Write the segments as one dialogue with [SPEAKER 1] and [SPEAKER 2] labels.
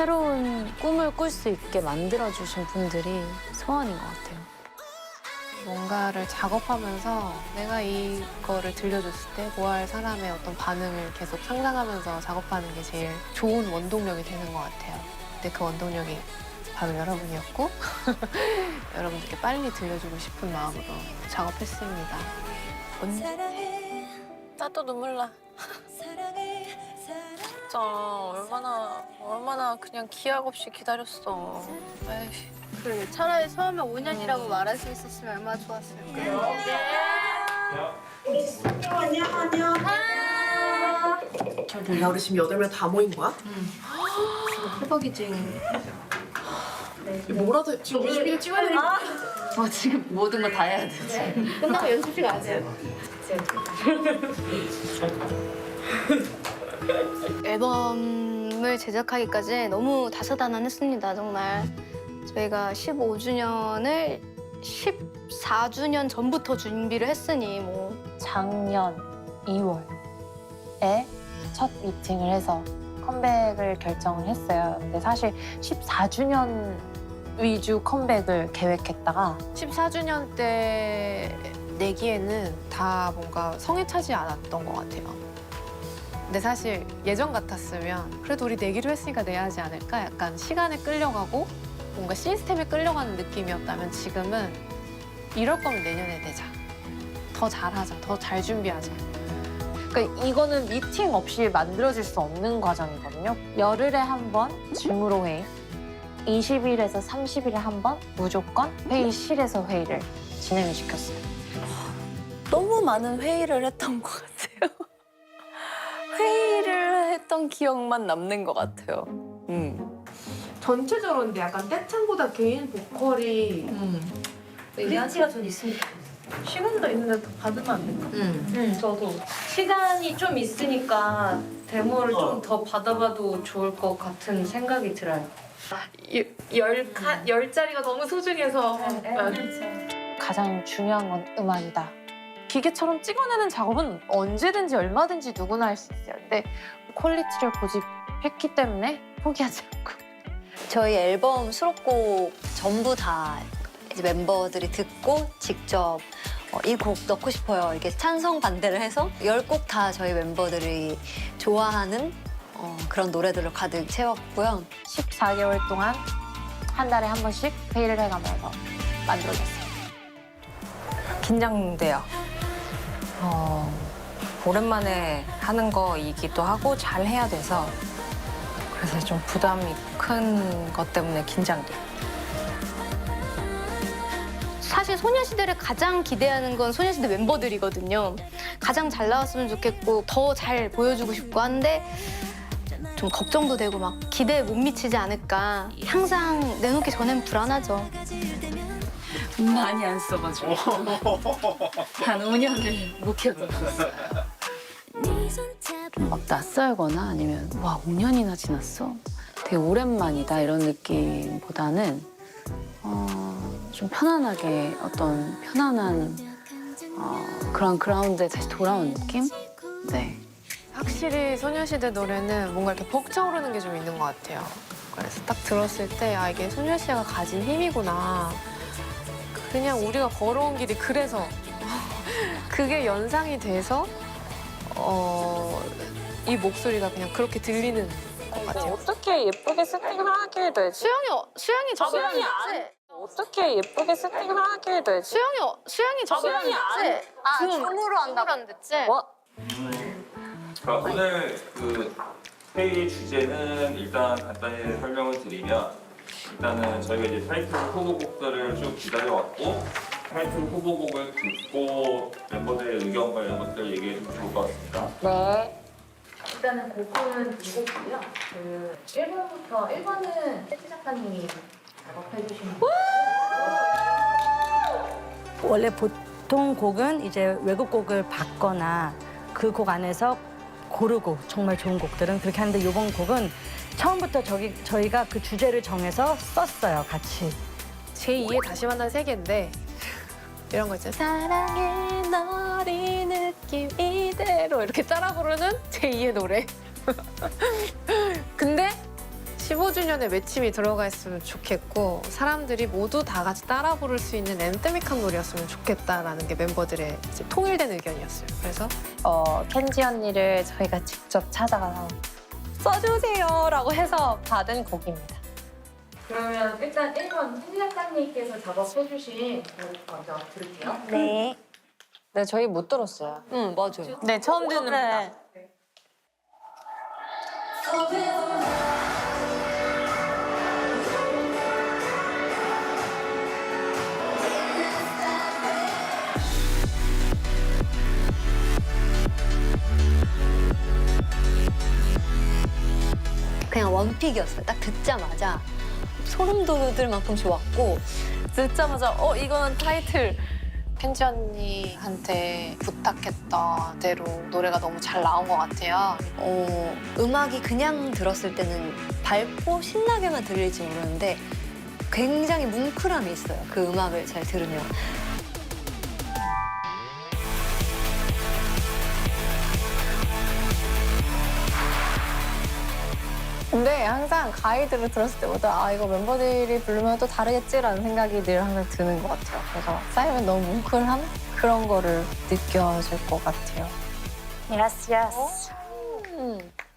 [SPEAKER 1] 새로운 꿈을 꿀 수 있게 만들어주신 분들이 소원인 것 같아요.
[SPEAKER 2] 뭔가를 작업하면서 내가 이거를 들려줬을 때 좋아할 사람의 어떤 반응을 계속 상상하면서 작업하는 게 제일 좋은 원동력이 되는 것 같아요. 근데 그 원동력이 바로 여러분이었고 여러분들께 빨리 들려주고 싶은 마음으로 작업했습니다.
[SPEAKER 3] 사랑해
[SPEAKER 2] 나도 눈물 나. 진짜 얼마나 얼마나 그냥 기약 없이 기다렸어. 에이.
[SPEAKER 4] 그래 차라리 처음에 5년이라고 말할 수 있었으면 얼마나 좋았을까.
[SPEAKER 5] 야 우리 지금 여덟 명 다 모인 거야?
[SPEAKER 4] 대박이지.
[SPEAKER 5] 뭐라도 지금 뮤직비디오 찍어야 되니까
[SPEAKER 1] 어, 지금 모든 거다 해야 돼.
[SPEAKER 4] 끝나고 연습실 가세요. 앨범을 제작하기까지 너무 다사다난했습니다. 정말 저희가 15주년을 14주년 전부터 준비를 했으니 뭐
[SPEAKER 6] 작년 2월에 첫 미팅을 해서 컴백을 결정을 했어요. 근데 사실 14주년 위주 컴백을 계획했다가
[SPEAKER 2] 14주년 때 내기에는 다 뭔가 성에 차지 않았던 것 같아요. 근데 사실 예전 같았으면 그래도 우리 내기로 했으니까 내야 하지 않을까? 약간 시간에 끌려가고 뭔가 시스템에 끌려가는 느낌이었다면 지금은 이럴 거면 내년에 내자. 더 잘하자. 더 잘 준비하자.
[SPEAKER 6] 그러니까 이거는 미팅 없이 만들어질 수 없는 과정이거든요. 열흘에 한 번 줌으로 회의, 20일에서 30일에 한 번 무조건 회의실에서 회의를 진행을 시켰어요.
[SPEAKER 1] 너무 많은 회의를 했던 것 같아요. 회의를 했던 기억만 남는 것 같아요. 음.
[SPEAKER 5] 전체적으로 근데 약간 떼창보다 개인 보컬이
[SPEAKER 7] 리한치가 전 있으면 좋겠어요. 시간도 있는데 더 받으면 안 될까? 응, 저도. 시간이 좀 있으니까 데모를 좀 더 받아봐도 좋을 것 같은 생각이 들어요. 열, 카, 열 자리가 너무 소중해서.
[SPEAKER 6] 가장 중요한 건 음악이다. 기계처럼 찍어내는 작업은 언제든지 얼마든지 누구나 할 수 있어요. 근데 퀄리티를 고집했기 때문에 포기하지 않고.
[SPEAKER 8] 저희 앨범 수록곡 전부 다 이제 멤버들이 듣고 직접 어, 이 곡 넣고 싶어요. 이렇게 찬성 반대를 해서 열 곡 다 저희 멤버들이 좋아하는 어, 그런 노래들로 가득 채웠고요.
[SPEAKER 6] 14개월 동안 한 달에 한 번씩 회의를 해가면서 만들어졌어요.
[SPEAKER 9] 긴장돼요. 어, 오랜만에 하는 거이기도 하고 잘 해야 돼서 그래서 좀 부담이 큰 것 때문에 긴장돼요.
[SPEAKER 4] 사실 소녀시대를 가장 기대하는 건 소녀시대 멤버들이거든요. 가장 잘 나왔으면 좋겠고 더 잘 보여주고 싶고 한데 좀 걱정도 되고 막 기대에 못 미치지 않을까. 항상 내놓기 전엔 불안하죠.
[SPEAKER 1] 많이 안 써가지고 한 5년을 묵혀뒀었어요. 막 낯설거나 아니면 와 5년이나 지났어? 되게 오랜만이다 이런 느낌보다는 어, 좀 편안하게 어떤 편안한 어, 그런 그라운드에 다시 돌아온 느낌? 네.
[SPEAKER 2] 확실히 소녀시대 노래는 뭔가 이렇게 벅차오르는 게 좀 있는 것 같아요. 그래서 딱 들었을 때, 아, 이게 소녀시대가 가진 힘이구나. 그냥 우리가 걸어온 길이 그래서. 그게 연상이 돼서, 어, 이 목소리가 그냥 그렇게 들리는 것 같아요.
[SPEAKER 6] 어떻게 예쁘게 세팅을 하게 되지?
[SPEAKER 4] 수영이 어- 수영이 저번에
[SPEAKER 6] 수영이 안- 어떻게 예쁘게 세팅을 하게 되지?
[SPEAKER 4] 수영이 어- 수영이 저번에
[SPEAKER 6] 수영이 안-?
[SPEAKER 4] 아 줌으로 한다고 안 됐지?
[SPEAKER 6] 뭐?
[SPEAKER 10] 자, 오늘 그 회의 주제는 일단 간단히 설명을 드리면 일단은 저희가 이제 타이틀 후보곡들을 쭉 기다려왔고 타이틀 후보곡을 듣고 멤버들의 의견과 이런 것들 얘기해주면 좋을 것 같습니다.
[SPEAKER 6] 네.
[SPEAKER 7] 일단은 곡은 두 곡이고요. 그 1번부터 1번은 세트 작가님이 작업해 주신
[SPEAKER 11] 원래 보통 곡은 이제 외국 곡을 받거나 그 곡 안에서 고르고 정말 좋은 곡들은 그렇게 하는데 이번 곡은 처음부터 저기 저희가 그 주제를 정해서 썼어요 같이.
[SPEAKER 2] 제2의 다시 만난 세계인데, 이런 거 있잖아요. 사랑해 너리 느낌 이대로 이렇게 따라 부르는 제2의 노래. 근데 15주년에 외침이 들어가 있으면 좋겠고 사람들이 모두 다 같이 따라 부를 수 있는 엔데믹한 노래였으면 좋겠다라는 게 멤버들의 이제 통일된 의견이었어요. 그래서
[SPEAKER 6] 어, 켄지 언니를 저희가 직접 찾아가서 써주세요라고 해서 받은 곡입니다.
[SPEAKER 5] 그러면 일단 1번 hen지 작가님께서 작업해주신 곡 먼저 들을게요.
[SPEAKER 8] 네.
[SPEAKER 6] 네, 저희 못 들었어요.
[SPEAKER 8] 응, 맞아요.
[SPEAKER 6] 네, 처음 듣는
[SPEAKER 8] 그냥 원픽이었어요. 딱 듣자마자 소름 돋을 만큼 좋았고
[SPEAKER 6] 듣자마자 어 이거는 타이틀
[SPEAKER 2] 켄지 언니한테 부탁했던 대로 노래가 너무 잘 나온 것 같아요.
[SPEAKER 8] 어, 음악이 그냥 들었을 때는 밝고 신나게만 들릴지 모르는데 굉장히 뭉클함이 있어요. 그 음악을 잘 들으면.
[SPEAKER 9] 근데 항상 가이드를 들었을 때보다 아 이거 멤버들이 부르면 또 다르겠지라는 생각이 늘 항상 드는 것 같아요. 그래서 쌓이면 너무 뭉클한 그런 거를 느껴질 것 같아요.
[SPEAKER 11] 야스야스.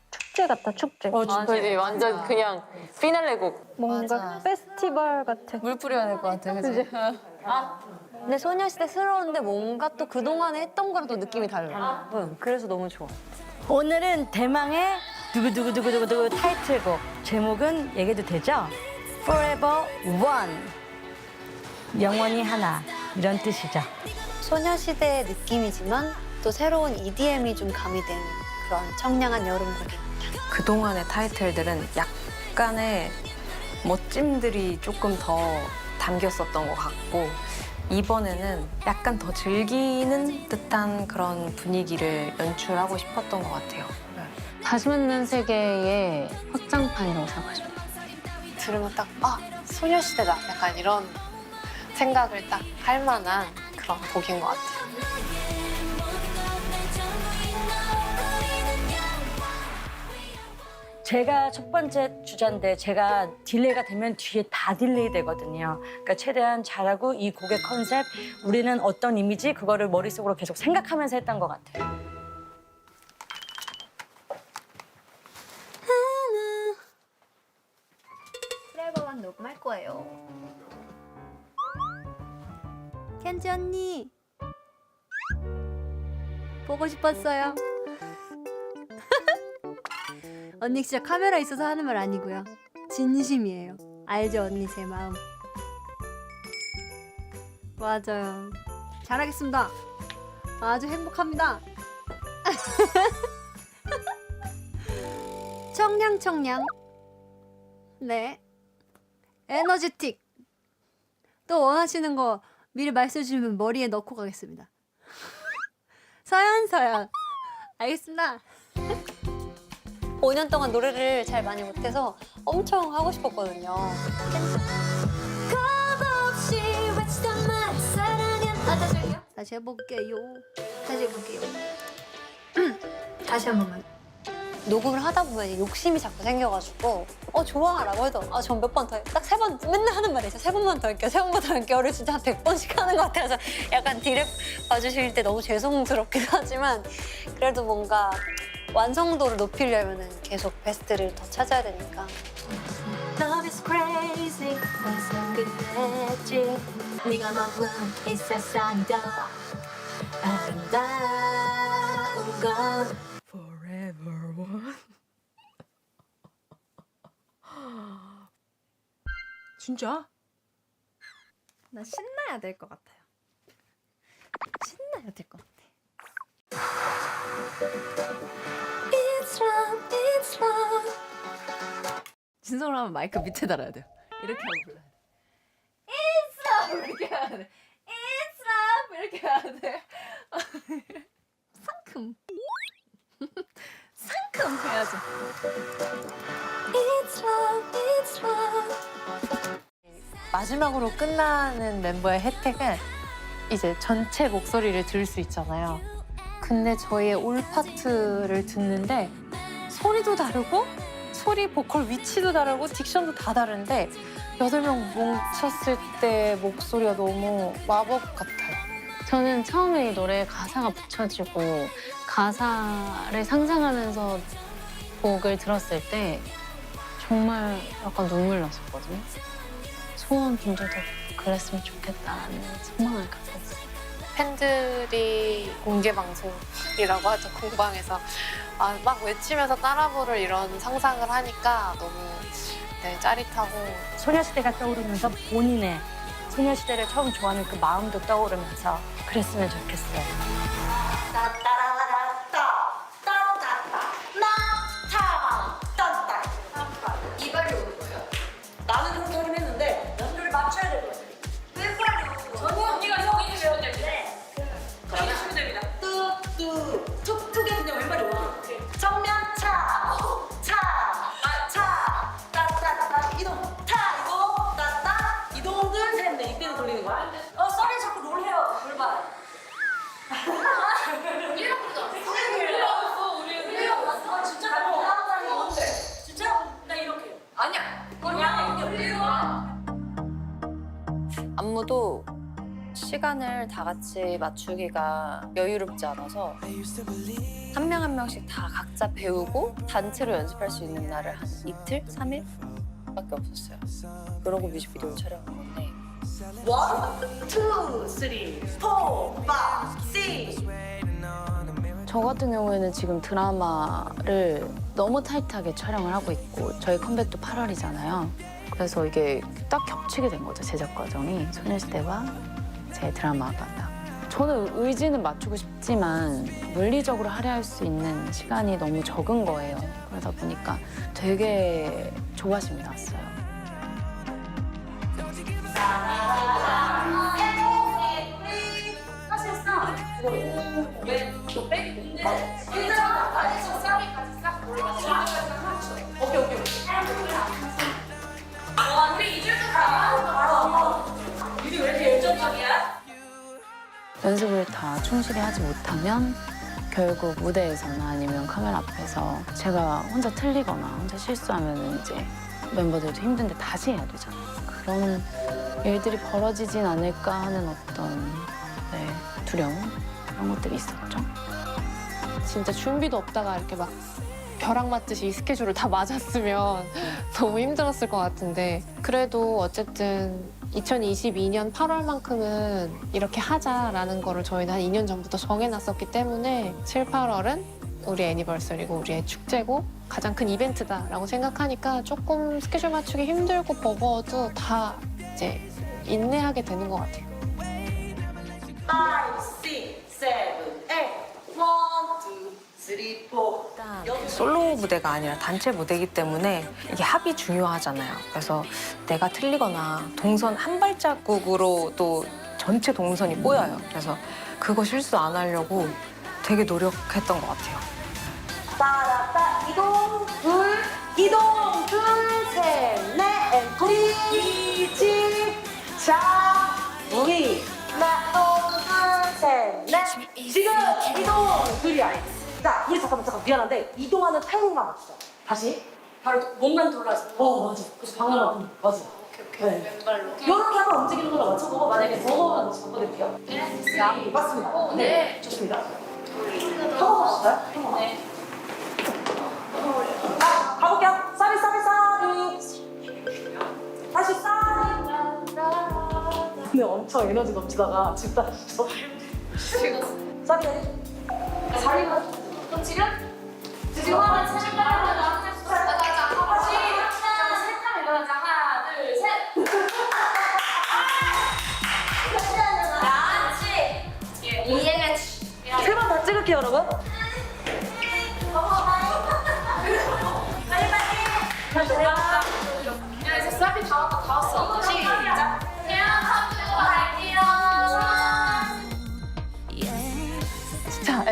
[SPEAKER 11] 축제 같다 축제.
[SPEAKER 6] 어, 그지 완전 그냥 피날레 곡.
[SPEAKER 11] 뭔가
[SPEAKER 2] 맞아.
[SPEAKER 11] 페스티벌 같아.
[SPEAKER 9] 물 뿌려야 될 것 같아요. 그치?
[SPEAKER 8] 근데 소녀시대스러운데 뭔가 또 그동안에 했던 거랑 또 느낌이 달라요. 응, 그래서 너무 좋아.
[SPEAKER 11] 오늘은 대망의 두구두구두구두구 타이틀곡 제목은 얘기해도 되죠? Forever One 영원히 하나 이런 뜻이죠.
[SPEAKER 8] 소녀시대의 느낌이지만 또 새로운 EDM이 좀 가미된 그런 청량한 여름곡입니다.
[SPEAKER 9] 그동안의 타이틀들은 약간의 멋짐들이 조금 더 담겼었던 것 같고 이번에는 약간 더 즐기는 듯한 그런 분위기를 연출하고 싶었던 것 같아요.
[SPEAKER 1] 다시 만난 세계의 확장판이라고 생각하시면 돼요.
[SPEAKER 2] 들으면 딱 아 소녀시대다 약간 이런 생각을 딱 할 만한 그런 곡인 것 같아요.
[SPEAKER 11] 제가 첫 번째 주자인데 제가 딜레이가 되면 뒤에 다 딜레이 되거든요. 그러니까 최대한 잘하고 이 곡의 컨셉 우리는 어떤 이미지 그거를 머릿속으로 계속 생각하면서 했던 것 같아요.
[SPEAKER 8] 싶었어요.
[SPEAKER 12] 언니 진짜 카메라 있어서 하는 말 아니고요. 진심이에요. 알죠 언니 제 마음. 맞아요. 잘하겠습니다. 아주 행복합니다. 청량 청량. 네. 에너지틱. 또 원하시는 거 미리 말씀해 주시면 머리에 넣고 가겠습니다. 서연 서연. 알겠습니다.
[SPEAKER 8] 5년 동안 노래를 잘 많이 못해서 엄청 하고 싶었거든요.
[SPEAKER 3] 겁없이 외치던 말 사랑은
[SPEAKER 12] 아, 다시 할게요. 다시 해볼게요. 다시 해볼게요. 다시 한 번만.
[SPEAKER 8] 녹음을 하다 보면 욕심이 자꾸 생겨가지고 어 좋아 라고 해도 아 전 몇 번 더 딱 세 번 맨날 하는 말이죠. 세 번만 더 할게요. 세 번만 더 할게요를 진짜 한 100번씩 하는 것 같아서 약간 디렉 봐주실 때 너무 죄송스럽기도 하지만 그래도 뭔가 완성도를 높이려면 계속 베스트를 더 찾아야 되니까.
[SPEAKER 3] Love is crazy. 벌써 끝냈지 네가 머문 이 세상도 아름다운 건
[SPEAKER 5] 진짜?
[SPEAKER 12] 나 신나야 될 것 같아요. 신나야 될 것 같아.
[SPEAKER 3] It's love, it's love
[SPEAKER 5] 진성을 하면 마이크 밑에 달아야 돼요. 이렇게 하고 불러야 돼.
[SPEAKER 12] It's love 이렇게 해야 돼. It's love 이렇게 해야 돼. 상큼. 상큼 해야지.
[SPEAKER 3] It's love, it's love
[SPEAKER 6] 마지막으로 끝나는 멤버의 혜택은 이제 전체 목소리를 들을 수 있잖아요. 근데 저희의 올 파트를 듣는데 소리도 다르고
[SPEAKER 2] 소리 보컬 위치도 다르고 딕션도 다 다른데 여덟 명 뭉쳤을 때 목소리가 너무 마법 같아요.
[SPEAKER 1] 저는 처음에 이 노래에 가사가 붙여지고 가사를 상상하면서 곡을 들었을 때 정말 약간 눈물 났었거든요. 소원 분들도 그랬으면 좋겠다라는 소망을 갖고 있어요.
[SPEAKER 2] 팬들이 공개 방송이라고 하죠 공방에서 아, 막 외치면서 따라 부를 이런 상상을 하니까 너무 네, 짜릿하고
[SPEAKER 11] 소녀시대가 떠오르면서 본인의 소녀시대를 처음 좋아하는 그 마음도 떠오르면서 그랬으면 좋겠어요.
[SPEAKER 13] 시간을 다 같이 맞추기가 여유롭지 않아서 한 명 한 명씩 다 각자 배우고 단체로 연습할 수 있는 날을 한 이틀, 삼일 밖에 없었어요. 그러고 뮤직비디오를 촬영한 건데
[SPEAKER 14] 원, 투, 쓰리, 포, 파, 시.
[SPEAKER 1] 저 같은 경우에는 지금 드라마를 너무 타이트하게 촬영을 하고 있고 저희 컴백도 8월이잖아요. 그래서 이게 딱 겹치게 된 거죠 제작 과정이 소녀시대와 제 드라마가 딱. 저는 의지는 맞추고 싶지만 물리적으로 할애할 수 있는 시간이 너무 적은 거예요. 그러다 보니까 되게 조바심이 났어요.
[SPEAKER 14] 사실상 이거 왼쪽 백
[SPEAKER 1] 연습을 다 충실히 하지 못하면 결국 무대에서나 아니면 카메라 앞에서 제가 혼자 틀리거나 혼자 실수하면 이제 멤버들도 힘든데 다시 해야 되잖아요. 그런 일들이 벌어지진 않을까 하는 어떤 네, 두려움 그런 것들이 있었죠.
[SPEAKER 2] 진짜 준비도 없다가 이렇게 막 벼락 맞듯이 이 스케줄을 다 맞았으면 너무 힘들었을 것 같은데 그래도 어쨌든 2022년 8월만큼은 이렇게 하자라는 거를 저희는 한 2년 전부터 정해놨었기 때문에 7, 8월은 우리 애니버서리고 우리의 축제고 가장 큰 이벤트다라고 생각하니까 조금 스케줄 맞추기 힘들고 버거워도 다 이제 인내하게 되는 것 같아요.
[SPEAKER 14] 5, 6, 7, 8 1, 2, 3, 4
[SPEAKER 6] 솔로 무대가 아니라 단체 무대이기 때문에 이게 합이 중요하잖아요. 그래서 내가 틀리거나 동선 한 발자국으로 또 전체 동선이 꼬여요. 그래서 그거 실수 안 하려고 되게 노력했던 것 같아요.
[SPEAKER 14] 따라따 이동 둘 이동 둘셋넷 브리지 자 우리 하나 둘셋넷 지금 이동 둘이야 자 우리 잠깐만 잠깐 미안한데 이동하는 타이밍만 맞추자. 다시? 바로 몸만 돌아서 어 맞아. 그래서 방향만 맞아. 오케이 오케이. 왼발로. 이렇게 한번 움직이는 걸로 맞춰보고 만약에 버거면 바꿔드릴게요. 네 맞습니다. 네. 좋습니다. 한번 하실까요? 네. 아, 가볼게요. 사비, 사비, 사비. 다시 사비. 근데 엄청 에너지 넘치다가 집 다시죠. 지금. 그럼 지금? 지금 하나, 지금 하나, 하나, 가자, 가자. 하나, 셋 하면 일어나자. 하나, 둘, 셋. 그렇지. 이해했지. 세 번 다 찍을게요, 여러분.
[SPEAKER 2] 진짜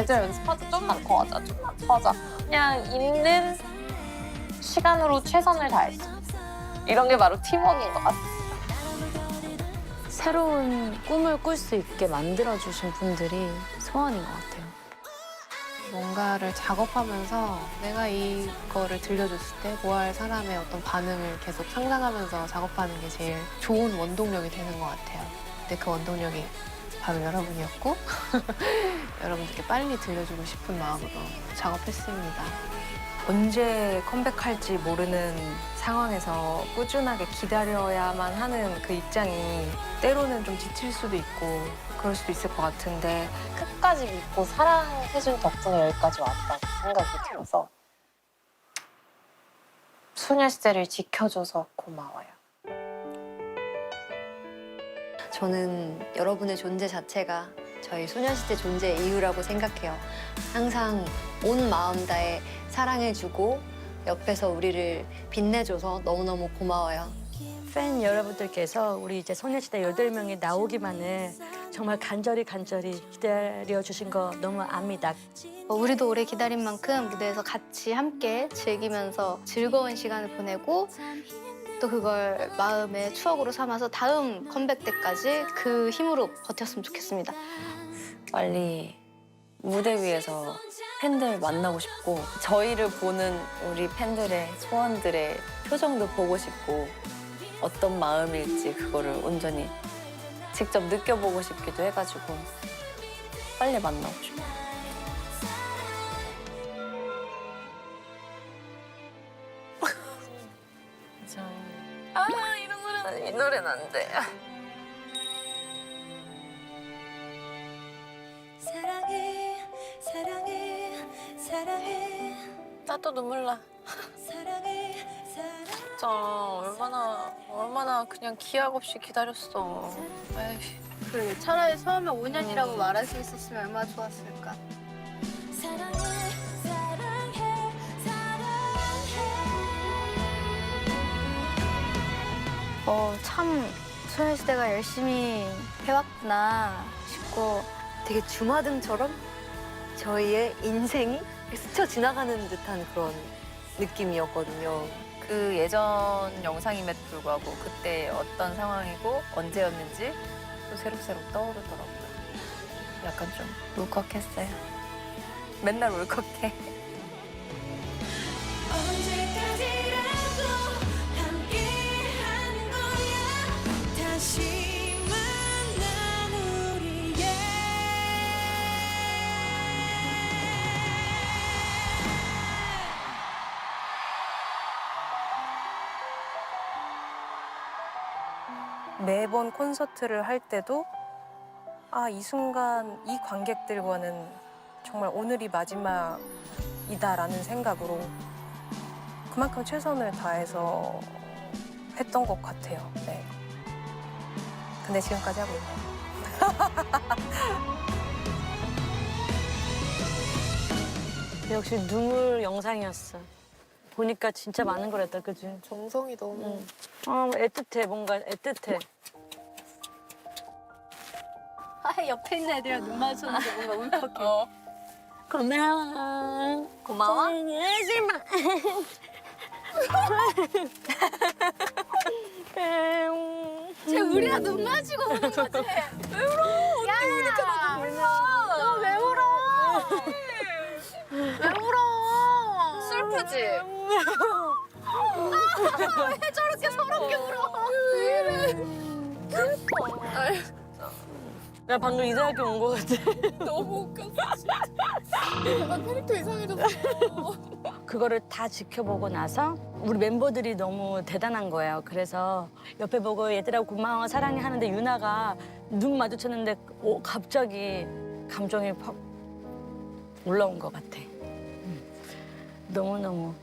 [SPEAKER 2] 애들 연습하자 좀만 더 하자 좀만 더 하자 그냥 있는 시간으로 최선을 다했어 이런 게 바로 팀워크인 것 같아
[SPEAKER 1] 새로운 꿈을 꿀 수 있게 만들어주신 분들이 소원인 것 같아요.
[SPEAKER 2] 뭔가를 작업하면서 내가 이거를 들려줬을 때 좋아할 사람의 어떤 반응을 계속 상상하면서 작업하는 게 제일 좋은 원동력이 되는 것 같아요. 근데 그 원동력이 바로 여러분이었고 여러분들께 빨리 들려주고 싶은 마음으로 작업했습니다.
[SPEAKER 9] 언제 컴백할지 모르는 상황에서 꾸준하게 기다려야만 하는 그 입장이 때로는 좀 지칠 수도 있고 그럴 수도 있을 것 같은데
[SPEAKER 6] 끝까지 믿고 사랑해준 덕분에 여기까지 왔다고 생각이 들어서 소녀시대를 지켜줘서 고마워요.
[SPEAKER 8] 저는 여러분의 존재 자체가 저희 소녀시대 존재의 이유라고 생각해요. 항상 온 마음 다해 사랑해주고 옆에서 우리를 빛내줘서 너무너무 고마워요.
[SPEAKER 11] 팬 여러분들께서 우리 이제 소녀시대 여덟 명이 나오기만을 정말 간절히 간절히 기다려 주신 거 너무 압니다.
[SPEAKER 4] 어, 우리도 오래 기다린 만큼 무대에서 같이 함께 즐기면서 즐거운 시간을 보내고 또 그걸 마음의 추억으로 삼아서 다음 컴백 때까지 그 힘으로 버텼으면 좋겠습니다.
[SPEAKER 13] 빨리 무대 위에서 팬들 만나고 싶고 저희를 보는 우리 팬들의 소원들의 표정도 보고 싶고 어떤 마음일지 그거를 온전히 직접 느껴보고 싶기도 해가지고 빨리 만나고 싶어요. 노래는 안 돼.
[SPEAKER 3] 사랑해 사랑해 사랑해
[SPEAKER 13] 나도 눈물 나.
[SPEAKER 3] 사랑해 사랑해
[SPEAKER 13] 진짜 얼마나 얼마나 그냥 기약 없이 기다렸어. 에이.
[SPEAKER 4] 그래 차라리 처음에 5년이라고 말할 수 있었으면 얼마나 좋았을까.
[SPEAKER 3] 사랑해
[SPEAKER 4] 어, 참 소녀시대가 열심히 해왔구나 싶고
[SPEAKER 8] 되게 주마등처럼 저희의 인생이 스쳐 지나가는 듯한 그런 느낌이었거든요.
[SPEAKER 13] 그 예전 영상임에도 불구하고 그때 어떤 상황이고 언제였는지 또 새록새록 떠오르더라고요. 약간 좀 울컥했어요. 맨날 울컥해.
[SPEAKER 9] 매번 콘서트를 할 때도 아 이 순간 이 관객들과는 정말 오늘이 마지막이다라는 생각으로 그만큼 최선을 다해서 했던 것 같아요. 네. 근데 지금까지 하고 있네요.
[SPEAKER 11] 역시 눈물 영상이었어. 보니까 진짜 많은 거랬다, 그지?
[SPEAKER 2] 정성이 너무
[SPEAKER 11] 응. 아, 애틋해, 뭔가 애틋해.
[SPEAKER 4] 아, 옆에 있는 애들이랑 눈 마주쳤는데 뭔가 울컥해.
[SPEAKER 11] 어. 고마워.
[SPEAKER 13] 고마워.
[SPEAKER 11] 하지마.
[SPEAKER 4] 쟤 우리랑 눈 마주고 우는 거지? 왜 울어? 언니 우니까 나도 울어. 너왜 울어? 왜 울어?
[SPEAKER 13] 슬프지?
[SPEAKER 4] 왜 저렇게 서럽게 울어? 왜 이래?
[SPEAKER 11] 나 방금 이상하게 온거 같아.
[SPEAKER 13] 너무 웃겼어. 나 캐릭터 이상해졌어.
[SPEAKER 11] 그거를 다 지켜보고 나서 우리 멤버들이 너무 대단한 거예요. 그래서 옆에 보고 얘들아 고마워 사랑해 하는데 유나가 눈 마주쳤는데 오, 갑자기 감정이 팍 올라온 것 같아. 음. 너무너무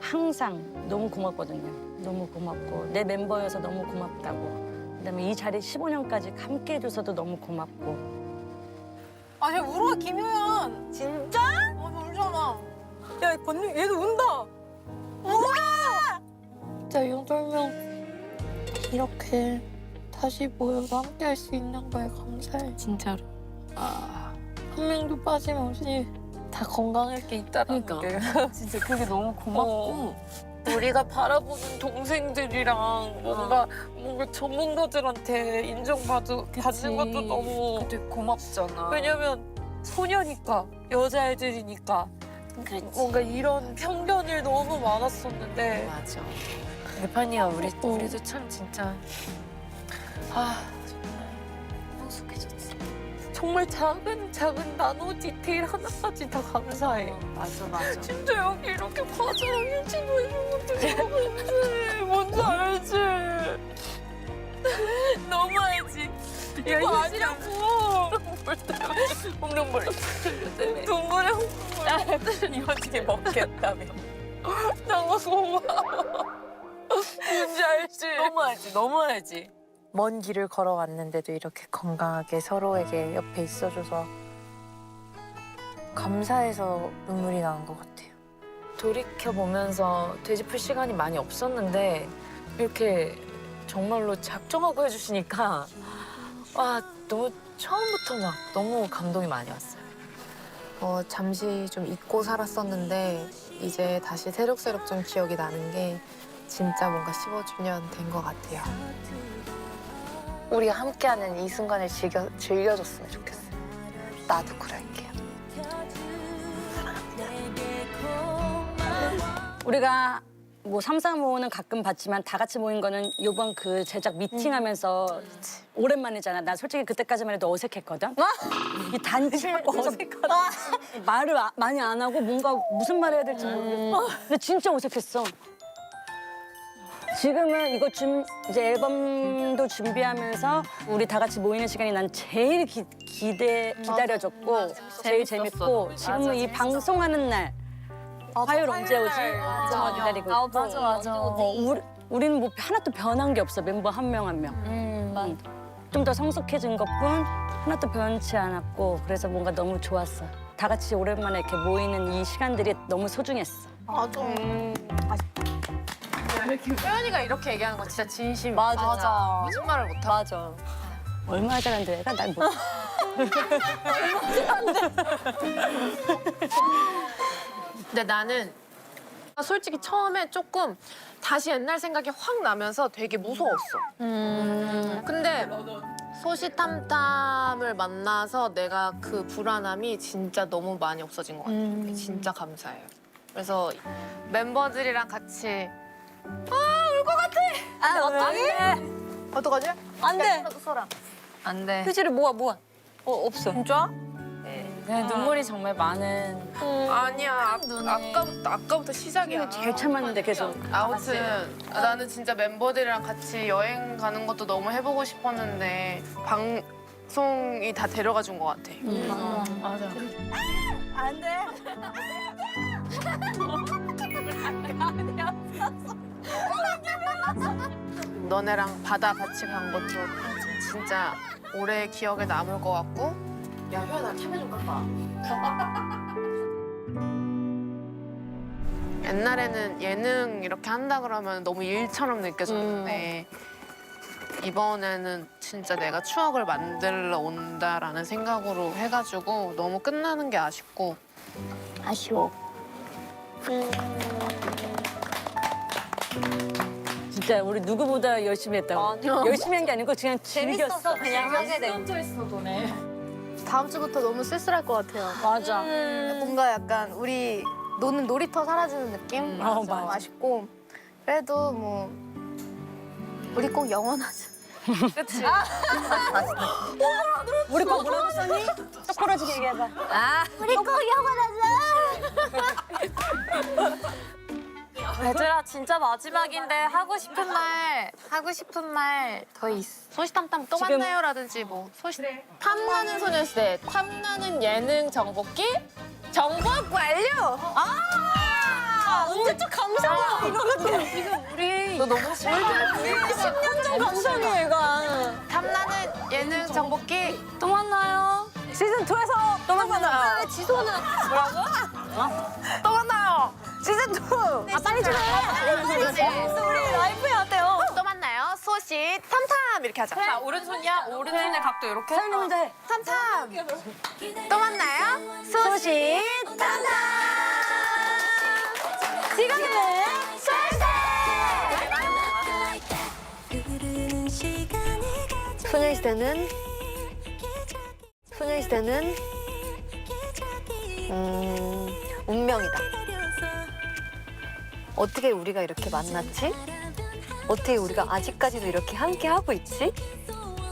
[SPEAKER 11] 항상 너무 고맙거든요. 너무 고맙고 내 멤버여서 너무 고맙다고. 그다음에 이 자리 15년까지 함께 해줘서도 너무 고맙고
[SPEAKER 7] 아니 울어 김효연. 진짜? 어 울잖아. 야 건니 얘도 운다.
[SPEAKER 13] 진짜 여덟 명 이렇게 다시 모여서 함께 할 수 있는 거에 감사해.
[SPEAKER 2] 진짜로.
[SPEAKER 13] 아, 한 명도 빠짐없이 다 건강할 게 있다는 게.
[SPEAKER 2] 진짜 그게 너무 고맙고
[SPEAKER 13] 우리가 바라보는 동생들이랑 뭔가 뭔가 전문가들한테 인정받은 받는 것도 너무
[SPEAKER 2] 되게 고맙잖아.
[SPEAKER 13] 왜냐면
[SPEAKER 6] 소녀니까 여자애들이니까 뭔가 이런 편견을 너무 많았었는데
[SPEAKER 2] 맞아.
[SPEAKER 6] 에파니아 우리 우리도 참 진짜 아
[SPEAKER 13] 성숙해졌지.
[SPEAKER 6] 정말 작은 작은 나노 디테일 하나까지 다 감사해.
[SPEAKER 2] 맞아 맞아.
[SPEAKER 6] 진짜 여기 이렇게 과자랑 일치고 있는 것도 너무 감사해. 뭔지 알지? 너무 알지? 이거 아니라고. 홍동물. 동물에 홍동물. 이거 되게 먹겠다며. 너무 고마워. 뭔지 알지? 너무 알지? 너무 알지? 먼 길을 걸어왔는데도 이렇게 건강하게 서로에게 옆에 있어줘서 감사해서 눈물이 나는 것 같아요. 돌이켜 보면서 되짚을 시간이 많이 없었는데 이렇게 정말로 작정하고 해주시니까 와 너무 처음부터 막 너무 감동이 많이 왔어요.
[SPEAKER 2] 어, 잠시 좀 잊고 살았었는데 이제 다시 새록새록 좀 기억이 나는 게 진짜 뭔가 15주년 된 것 같아요.
[SPEAKER 13] 우리가 함께하는 이 순간을 즐겨, 즐겨줬으면 좋겠어요. 나도 그럴게요.
[SPEAKER 11] 우리가 뭐 삼삼오오는 가끔 봤지만 다 같이 모인 거는 요번 그 제작 미팅하면서 오랜만이잖아. 나 솔직히 그때까지만 해도 어색했거든. 이 단체 어색하다. 말을 아- 많이 안 하고 뭔가 무슨 말 해야 될지 모르겠어. 근데 진짜 어색했어. 지금은 이거 준 이제 앨범도 준비하면서 우리 다 같이 모이는 시간이 난 제일 기, 기대 기다려졌고 제일 재밌고 지금은 이 방송하는 날 화요일 언제 오지? 맞아, 기다리고 있고.
[SPEAKER 13] 맞아, 맞아.
[SPEAKER 11] 어, 우리, 우리는 뭐 하나도 변한 게 없어 멤버 한 명 한 명.
[SPEAKER 13] 음,
[SPEAKER 11] 좀더 성숙해진 것뿐 하나도 변치 않았고 그래서 뭔가 너무 좋았어. 다 같이 오랜만에 이렇게 모이는 이 시간들이 너무 소중했어.
[SPEAKER 2] 맞아. 효연이가 이렇게 얘기하는 거 진짜 진심.
[SPEAKER 13] 맞아. 맞아.
[SPEAKER 2] 거짓말을 못하고.
[SPEAKER 13] 맞아.
[SPEAKER 11] 얼마나 잘하는데 내가 날 못.
[SPEAKER 2] 근데 나는 솔직히 처음에 조금 다시 옛날 생각이 확 나면서 되게 무서웠어. 근데 소시탐탐을 만나서 내가 그 불안함이 진짜 너무 많이 없어진 것 같아요. 진짜 감사해요. 그래서 멤버들이랑 같이
[SPEAKER 11] 아 어떡해?
[SPEAKER 2] 어떡하지?
[SPEAKER 11] 안 돼.
[SPEAKER 13] 안 돼.
[SPEAKER 11] 휴지를 모아 모아. 어 없어.
[SPEAKER 6] 진짜? 그냥 눈물이 정말 많은
[SPEAKER 2] 아니야. 아, 아까부터 아까부터 시작이야.
[SPEAKER 11] 잘 참았는데 계속.
[SPEAKER 2] 아무튼 나는 진짜 멤버들이랑 같이 여행 가는 것도 너무 해보고 싶었는데 방송이 다 데려가 준 것 같아.
[SPEAKER 6] 맞아.
[SPEAKER 11] 안 돼.
[SPEAKER 2] 너네랑 바다 같이 간 것도 진짜 오래 기억에 남을 것 같고. 야 효연아 참여 좀 깎아. 옛날에는 예능 이렇게 한다 그러면 너무 일처럼 느껴졌는데 이번에는 진짜 내가 추억을 만들러 온다라는 생각으로 해가지고 너무 끝나는 게 아쉽고
[SPEAKER 11] 아쉬워. 진짜 우리 누구보다 열심히 했다고. 열심히 한 게 아니고 그냥 즐겼어. 그냥
[SPEAKER 13] 하게 된.
[SPEAKER 4] 다음 주부터 너무 쓸쓸할 것 같아요.
[SPEAKER 11] 맞아.
[SPEAKER 4] 뭔가 약간 우리 노는 놀이터 사라지는 느낌?
[SPEAKER 11] 어, 맞아.
[SPEAKER 4] 아쉽고 그래도 뭐 우리 꼭 영원하자.
[SPEAKER 2] 그치?
[SPEAKER 11] 우리 거 뭐라고 써니? 똑부러지게 얘기해봐.
[SPEAKER 4] 우리 꼭 영원하자.
[SPEAKER 13] 얘들아 진짜 마지막인데 하고 싶은 말 하고 싶은 말 더 있어.
[SPEAKER 2] 소시탐탐 또 만나요라든지 뭐 소시 탐나는 소녀시대 탐나는 예능 정복기 정복 완료. 아, 언제적 감성이야 이거거든. 지금 우리 너 너무 싫어. 우리 10년 전 감성이야 이거. 탐나는 예능 정복기 또 만나요.
[SPEAKER 11] 시즌 2에서 또 만나요.
[SPEAKER 4] 지소는
[SPEAKER 2] 또 만나요.
[SPEAKER 11] 시즌 2. 아 빨리 좀 해.
[SPEAKER 2] 우리 라이브 해야 돼요. 또 만나요. 소시 탐탐 이렇게 하자. 자 오른손이야. 오른손의 각도 이렇게.
[SPEAKER 11] 사연이 먼저 해.
[SPEAKER 2] 탐탐. 또 만나요. 소시 탐탐. 지금은
[SPEAKER 3] 가져
[SPEAKER 4] 소녀시대는 소녀시대는
[SPEAKER 8] 음, 운명이다. 어떻게 우리가 이렇게 만났지? 어떻게 우리가 아직까지도 이렇게 함께 하고 있지?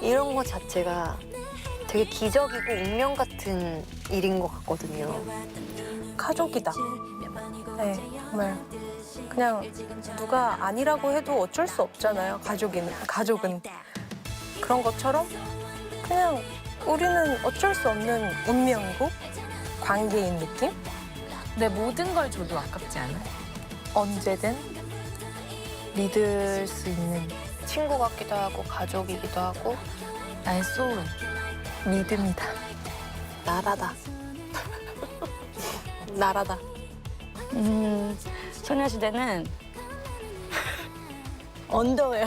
[SPEAKER 8] 이런 것 자체가 되게 기적이고 운명 같은 일인 것 같거든요.
[SPEAKER 9] 가족이다. 네, 정말 그냥 누가 아니라고 해도 어쩔 수 없잖아요. 가족인 가족은 그런 것처럼 그냥 우리는 어쩔 수 없는 운명이고 관계인 느낌?
[SPEAKER 2] 내 모든 걸 줘도 아깝지 않아? 언제든 믿을 수 있는
[SPEAKER 13] 친구 같기도 하고 가족이기도 하고
[SPEAKER 2] 나의 소울.
[SPEAKER 9] 믿음이다. 나라다. 나라다.
[SPEAKER 11] 음, 소녀시대는 언더웨어.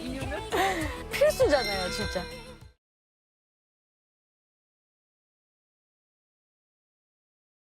[SPEAKER 11] 이유는? 필수잖아요, 진짜.